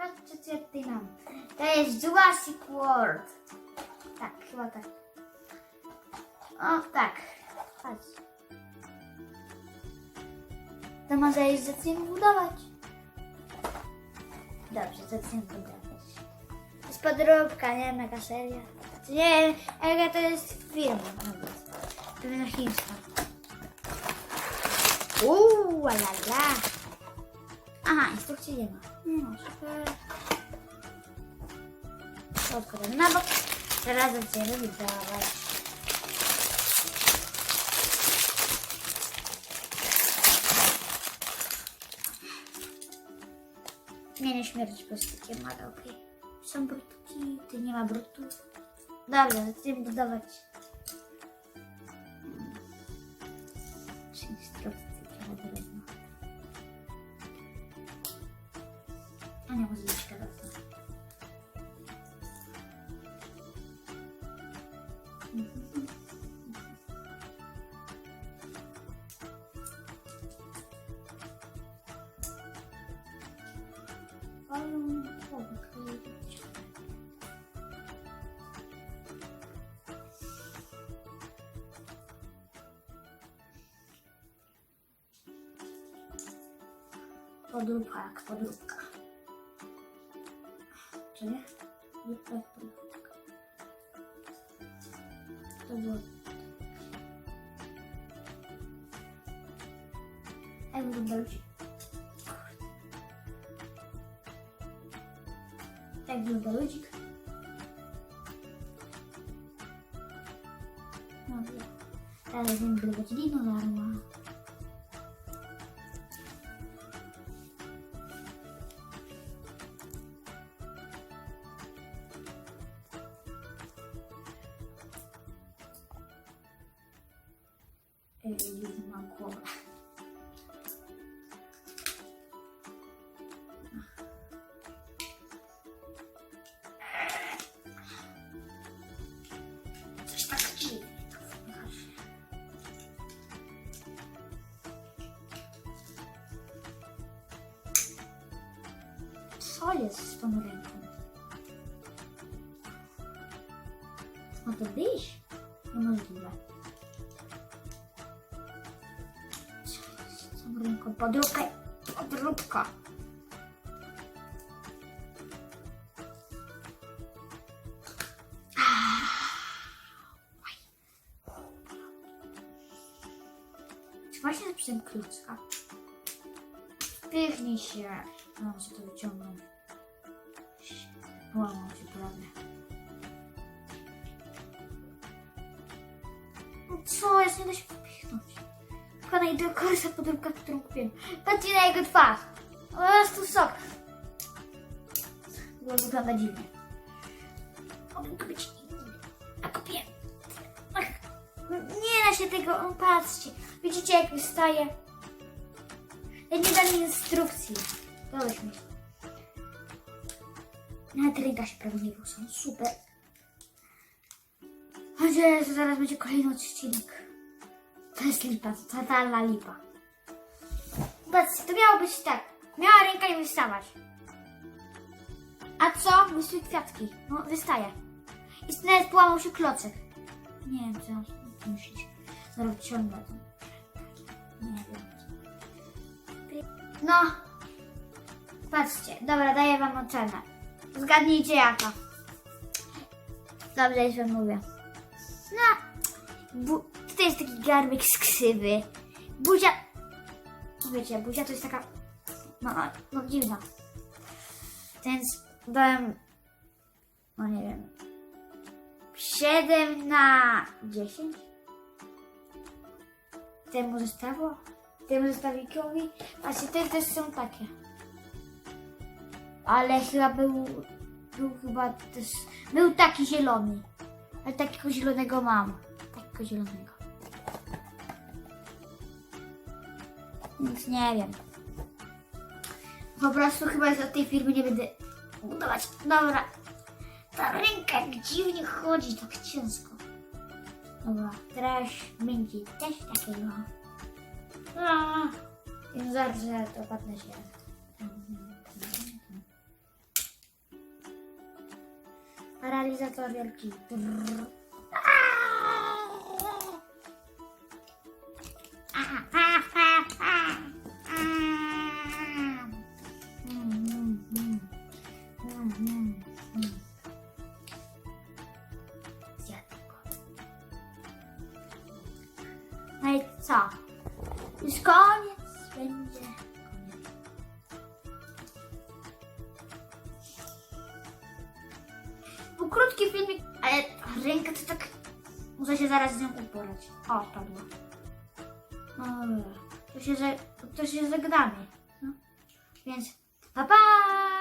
Co ja tutaj mam. To jest Jurassic World. Tak, chyba tak. O, tak. Patrz. To może już zaczniemy budować. Dobrze, zaczniemy budować. To jest podróbka, nie mega seria. Znaczy, Nie, Ega to jest nawet. Pewna chińska. Uuu, la la. Aha, instrukcji nie ma. No, super. To Odkładam na bok. Teraz zaczniemy budować. Nie, nie śmierć plastikiem, ale okej. Są brutki, ty nie ma brutów. Dobra, zaczniemy budować. Hmm. Trzy Podróbka jak podróbka. Czy nie? Podróbka jak podróbka. To było... Jak wygląda ludzi? Tak wygląda ludzik. Dobra. Teraz będziemy budować dinozaura. Ej, mam głowę. Coś tak dziwnie to wygląda. Co jest z ręką? Podróbka. Podróbka. Czy właśnie napisałem klucka? Wpychnij się. No, muszę to wyciągnąć. Łamał się prawie. Co jest? Nie da się wpichnąć. Tylko najdokorsza podróbka, którą kupiłem. Patrzcie na jego twarz. Po prostu sok. Było wygląda dziwnie. Być inny. A kupiłem. Ach, nie da się tego, o, patrzcie. Widzicie jak wystaje? Ja nie dam instrukcji. Dałeś mi. Nawet się prawie nie rusza. Super. Mam że zaraz będzie kolejny odcinek. To jest lipa, totalna lipa. Patrzcie, to miało być tak. Miała ręka nie wystawać. A co? Wystały kwiatki. No, wystaje. I nawet połamał się klocek. Nie wiem, co mam myśleć. Zaraz ciągnę to. Nie wiem. No. Patrzcie, dobra, daję wam ocenę. Zgadnijcie jaka. Dobrze, już mówię. No. Bu- tutaj jest taki garbik z krzywy. Buzia... Wiecie, buzia to jest taka... No, no, no dziwna. Więc dałem... No nie wiem. 7 na 10. Temu zestawu? Temu zestawikowi? Właśnie te też są takie. Ale chyba był... Był chyba też... Był taki zielony. Ale takiego zielonego mam. Takiego zielonego. Nic nie wiem. Po prostu chyba z tej firmy nie będę budować. Dobra. Ta ręka dziwnie chodzi, tak ciężko. Dobra, teraz będzie też takiego. No, i zaraz to padnę się. Paralizator wielki. Brrr. Co? Już koniec będzie. Był krótki filmik, ale ręka to tak... Muszę się zaraz z nią uporać. O, padła. No dobra. To się, to się zagadamy. No. Więc pa pa!